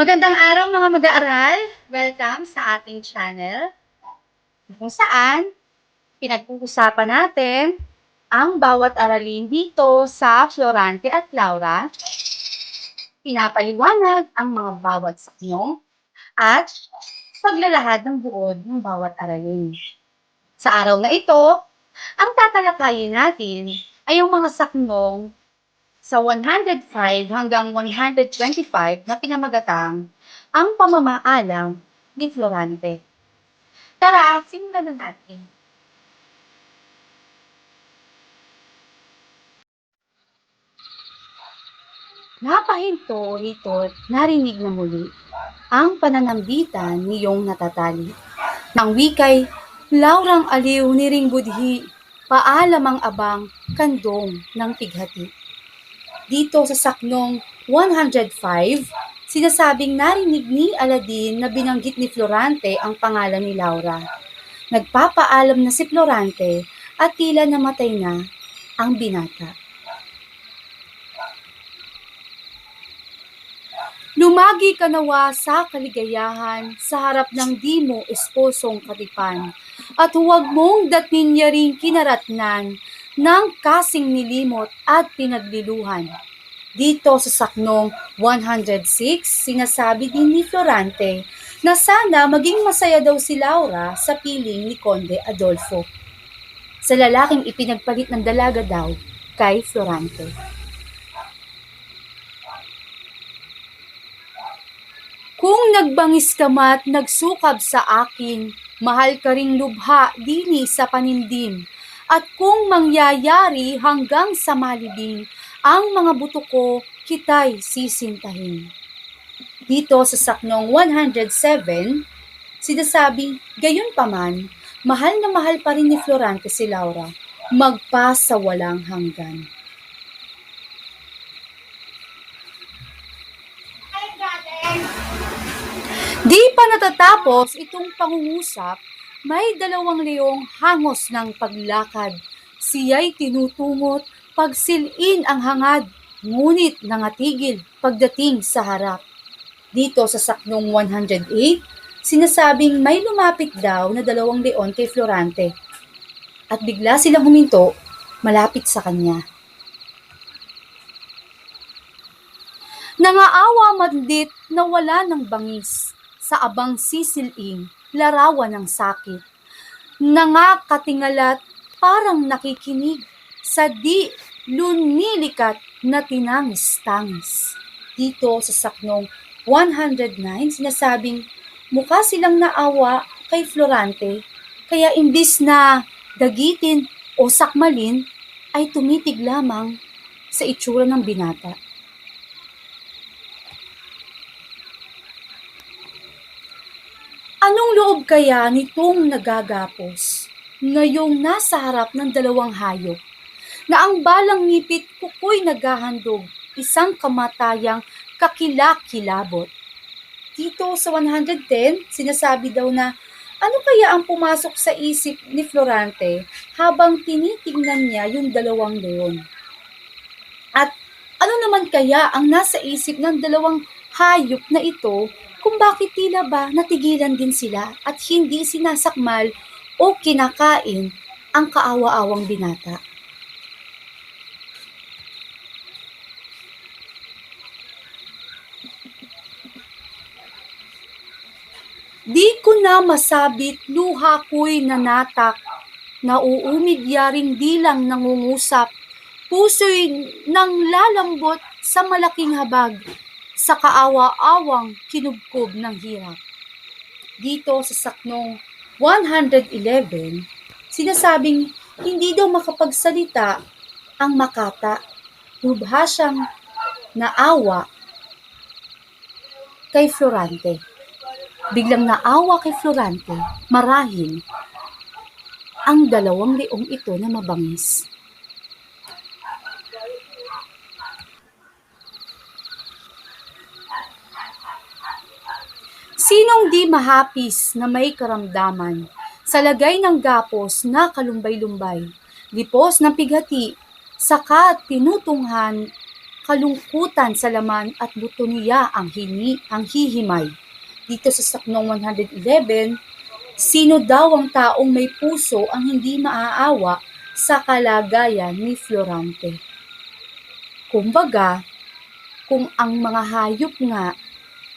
Magandang araw mga mag-aaral. Welcome sa ating channel kung saan pinag-uusapan natin ang bawat aralin dito sa Florante at Laura. Pinapaliwanag ang mga bawat saknyo at paglalahad ng buod ng bawat aralin. Sa araw na ito, ang tatalakayin natin ay yung mga saknong sa 105 hanggang 125 na pinamagatang ang pamamaalam ni Florante. Tara, simulan na natin. Napahinto rito, narinig na muli ang pananambitan niyong natatali. Nang wikay, Laurang aliw ni Ring Budhi, paalam ang abang, kandong ng pighati. Dito sa saknong 105, sinasabing narinig ni Aladin na binanggit ni Florante ang pangalan ni Laura. Nagpapaalam na si Florante at tila namatay na ang binata. Lumagi ka nawa sa kaligayahan sa harap ng di mo esposong katipan at huwag mong datinyaring kinaratnan ng kasing nilimot at pinagliluhan. Dito sa saknong 106, sinasabi din ni Florante na sana maging masaya daw si Laura sa piling ni Conde Adolfo. Sa lalaking ipinagpalit ng dalaga daw kay Florante. Kung nagbangis ka mat nagsukab sa akin, mahal ka ring lubha dini sa panindim. At kung mangyayari hanggang sa malibing, ang mga buto ko kita'y sisintahin. Dito sa saknong 107, sinasabing, gayon pa man, mahal na mahal pa rin ni Florante si Laura, magpa sa walang hanggan. Di pa natatapos itong pangungusap, may dalawang leong hangos ng paglakad. Siya'y tinutungot, pagsilin ang hangad, ngunit nangatigil pagdating sa harap. Dito sa saknong 108, sinasabing may lumapit daw na dalawang leon kay Florante. At bigla silang huminto, malapit sa kanya. Nangaawa mandit na wala ng bangis sa abang sisiling, larawan ng sakit. Nangakatingalat parang nakikinig sa di lunilikat na tinangis-tangis. Dito sa saknong 109, sinasabing mukha silang naawa kay Florante, kaya imbis na dagitin o sakmalin, ay tumitig lamang sa itsura ng binata. Anong loob kaya nitong nagagapos na yung nasa harap ng dalawang hayop na ang balang ngipit kukoy naghahandog isang kamatayang kakilakilabot. Dito sa 110, sinasabi daw na ano kaya ang pumasok sa isip ni Florante habang tinitignan niya yung dalawang leon? At ano naman kaya ang nasa isip ng dalawang hayop na ito kung bakit tila ba natigilan din sila at hindi sinasakmal o kinakain ang kaawa-awang binata. Di ko na masabit luha ko'y nanatak, nauumid yaring dilang nangungusap, puso'y nang lalambot sa malaking habag, sa kaawa-awang kinubkob ng hirap. Dito sa saknong 111, sinasabing hindi daw makapagsalita ang makata, lubha siyang naawa kay Florante. Biglang naawa kay Florante, marahil ang dalawang leong ito na mabangis. Sinong di mahapis na may karamdaman sa lagay ng gapos na kalumbay-lumbay, lipos ng pighati, saka tinutunghan kalungkutan sa laman at buto niya ang, hini, ang hihimay. Dito sa Saknong 111, sino daw ang taong may puso ang hindi maaawa sa kalagayan ni Florante? Kumbaga, kung ang mga hayop nga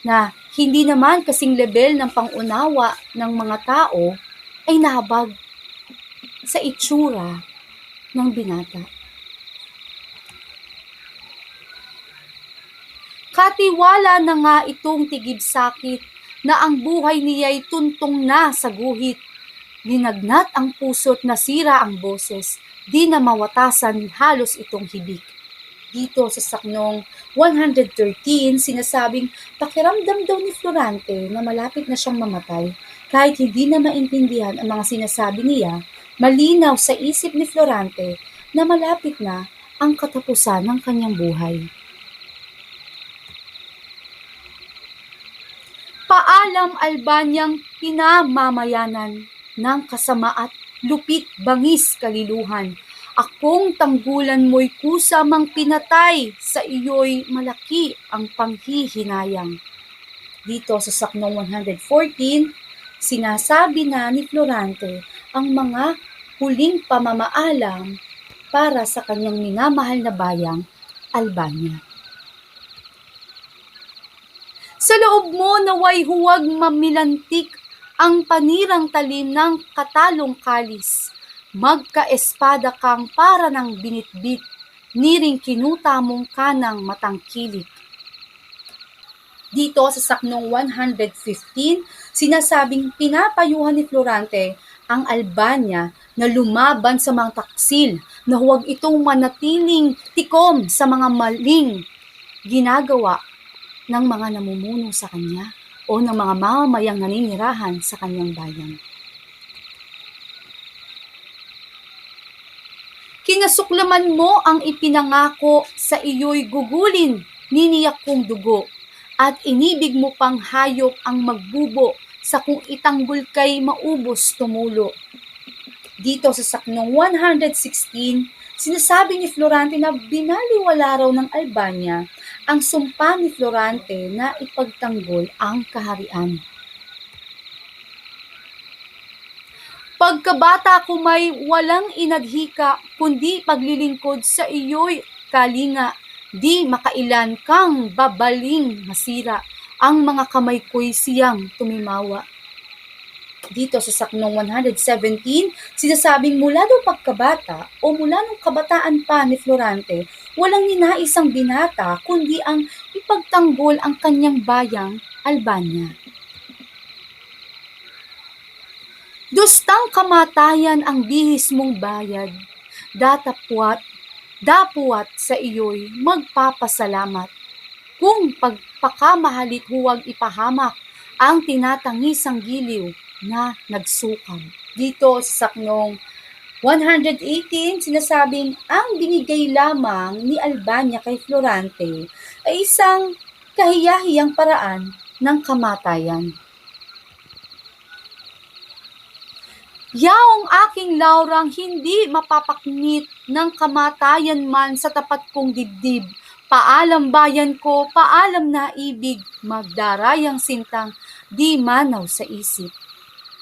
na hindi naman kasing level ng pangunawa ng mga tao ay nahabag sa itsura ng binata. Katiwala na nga itong tigib sakit na ang buhay niya'y tuntong na sa guhit. Ginagnat ang puso't nasira ang boses, di na mawatasan halos itong hibik. Dito sa saknong 113, sinasabing pakiramdam daw ni Florante na malapit na siyang mamatay. Kahit hindi na maintindihan ang mga sinasabi niya, malinaw sa isip ni Florante na malapit na ang katapusan ng kanyang buhay. Paalam Albanyang pinamamayanan ng kasama at lupit bangis kaliluhan. Akong tanggulan mo'y kusamang pinatay, sa iyo'y malaki ang panghihinayang. Dito sa Saknong 114, sinasabi na ni Florante ang mga huling pamamaalam para sa kanyang minamahal na bayang Albania. Sa loob mo naway huwag mamilantik ang panirang talim ng katalong kalis. Magka-espada kang para ng binitbit, niring kinuta mong kanang matangkilik. Dito sa saknong 115, sinasabing pinapayuhan ni Florante ang Albania na lumaban sa mga taksil na huwag itong manatiling tikom sa mga maling ginagawa ng mga namumuno sa kanya o ng mga mamamayang naninirahan sa kanyang bayan. Kinasuklaman mo ang ipinangako sa iyo'y gugulin, niniyak kong dugo, at inibig mo pang hayop ang magbubo sa kung itanggol kay maubos tumulo. Dito sa saknong 116, sinasabi ni Florante na binaliwala raw ng Albania ang sumpa ni Florante na ipagtanggol ang kaharian. Pagkabata ko may walang inadhika, kundi paglilingkod sa iyo'y kalinga, di makailan kang babaling masira, ang mga kamay ko'y siyang tumimawa. Dito sa Saknong 117, sinasabing mula daw pagkabata o mula nung kabataan pa ni Florante, walang ninaisang binata kundi ang ipagtanggol ang kanyang bayang Albania. Dustang kamatayan ang bihis mong bayad, datapwat, dapuat sa iyo'y magpapasalamat. Kung pagpakamahalit huwag ipahamak ang tinatangisang giliw na nagsukam. Dito sa saknong 118, sinasabing ang binigay lamang ni Albania kay Florante ay isang kahiyahiyang paraan ng kamatayan. Yaong aking laurang hindi mapapaknit ng kamatayan man sa tapat kong dibdib. Paalam bayan ko, paalam na ibig, magdarayang sintang, di manaw sa isip.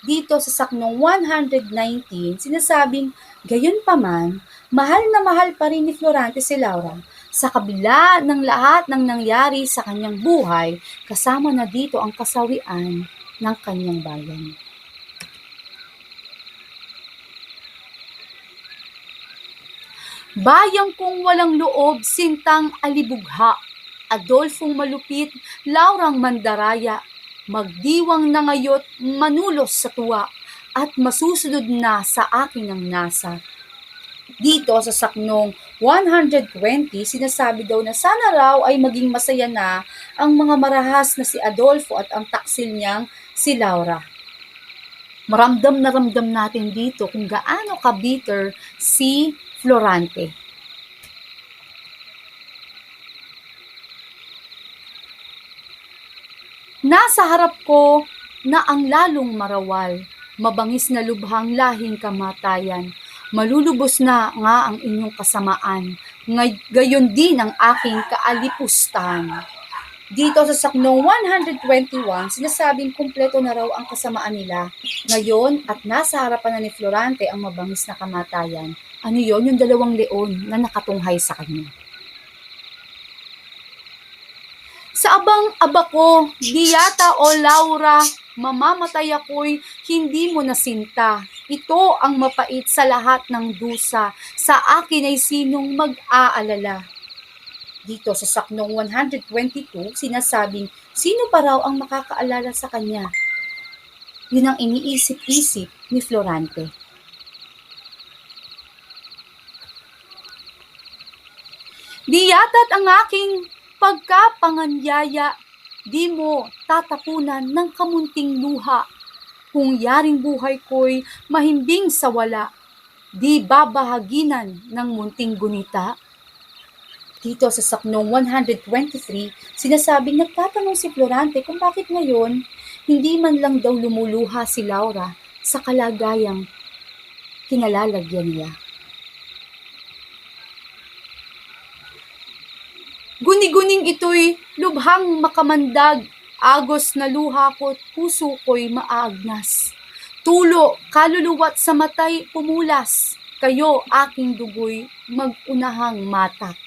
Dito sa saknong 119, sinasabing, gayon pa man, mahal na mahal pa rin ni Florante si Laura sa kabila ng lahat ng nangyari sa kanyang buhay, kasama na dito ang kasawian ng kanyang bayan. Bayang kong walang loob, sintang alibugha. Adolfong malupit, Laurang Mandaraya, magdiwang na ngayot, manulos sa tuwa, at masusunod na sa akin ang nasa. Dito sa saknong 120, sinasabi daw na sana raw ay maging masaya na ang mga marahas na si Adolfo at ang taksil niyang si Laura. Maramdam na ramdam natin dito kung gaano ka-bitter si Florante. Nasa harap ko na ang lalong marawal, mabangis na lubhang lahing kamatayan. Malulubos na nga ang inyong kasamaan, ngay- gayon din ang aking kaalipustan. Dito sa Saknong 121, sinasabing kumpleto na raw ang kasamaan nila. Ngayon at nasa harapan na ni Florante ang mabangis na kamatayan. Ano yon yung dalawang leon na nakatunghay sa kanya. Sa abang aba ko, Diyata o Laura, mamamatay ako'y hindi mo nasinta. Ito ang mapait sa lahat ng dusa. Sa akin ay sinong mag-aalala. Dito sa Saknong 122, sinasabing sino pa raw ang makakaalala sa kanya. Yun ang iniisip-isip ni Florante. Di yata't ang aking pagkapanganyaya, di mo tatapunan ng kamunting luha. Kung yaring buhay ko'y mahimbing sa wala, di babahaginan ng munting gunita. Dito sa Saknong 123, sinasabing nagtatanong si Florante kung bakit ngayon hindi man lang daw lumuluha si Laura sa kalagayang kinalalagyan niya. Guni-guning ito'y lubhang makamandag, agos na luha ko't puso ko'y maagnas. Tulo, kaluluwat sa matay pumulas, kayo aking dugoy magunahang matak.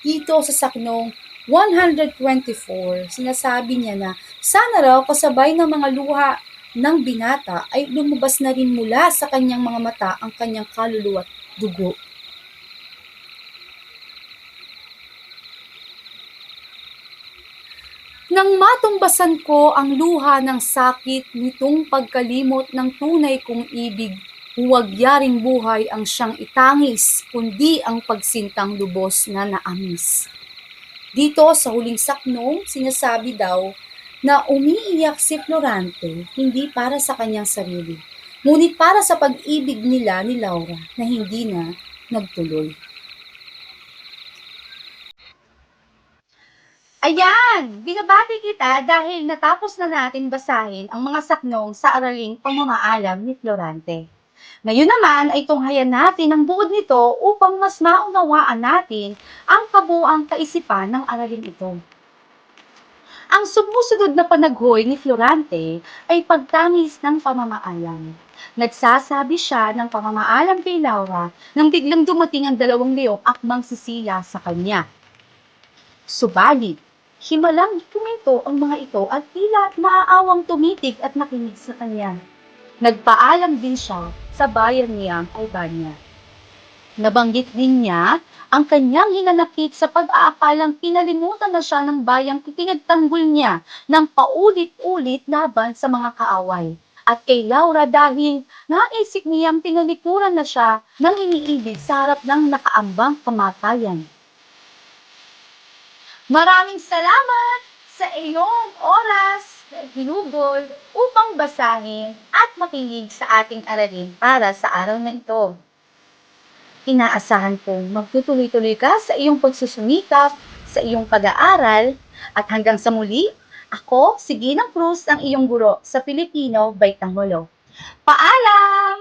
Dito sa saknong 124, sinasabi niya na sana raw kasabay ng mga luha ng binata ay lumabas na rin mula sa kanyang mga mata ang kanyang kaluluwa at dugo. Nang matumbasan ko ang luha ng sakit nitong pagkalimot ng tunay kong ibig, huwag yaring buhay ang siyang itangis, kundi ang pagsintang lubos na naamis. Dito sa huling saknong, sinasabi daw na umiiyak si Florante hindi para sa kanyang sarili, ngunit para sa pag-ibig nila ni Laura na hindi na nagtuloy. Ayan! Binabati kita dahil natapos na natin basahin ang mga saknong sa araling pamamaalam ni Florante. Ngayon naman ay tunghayan natin ang buod nito upang mas maunawaan natin ang kabuang kaisipan ng aralin ito. Ang sumusunod na panaghoy ni Florante ay pagtangis ng pamamaalam. Nagsasabi siya ng pamamaalam kay Laura nang biglang dumating ang dalawang leong akmang sisila sa kanya. Subalit, himalang kuminto ang mga ito at tila maaawang tumitig at nakinig sa kanya. Nagpaalam din siya sa bayan niyang Albania. Nabanggit din niya ang kanyang hinanakit sa pag-aakalang pinalimutan na siya ng bayang pinagtanggol niya ng paulit-ulit laban sa mga kaaway. At kay Laura dahil naisip niyang tinalikuran na siya ng iniibig sa harap ng nakaambang kamatayan. Maraming salamat sa iyong oras na ginugol upang basahin at makinig sa ating aralin para sa araw na ito. Inaasahan kong magtutuloy-tuloy ka sa iyong pagsusumikap, sa iyong pag-aaral, at hanggang sa muli, ako, si Ginang Cruz, ang iyong guro sa Filipino Baitangolo. Paalam!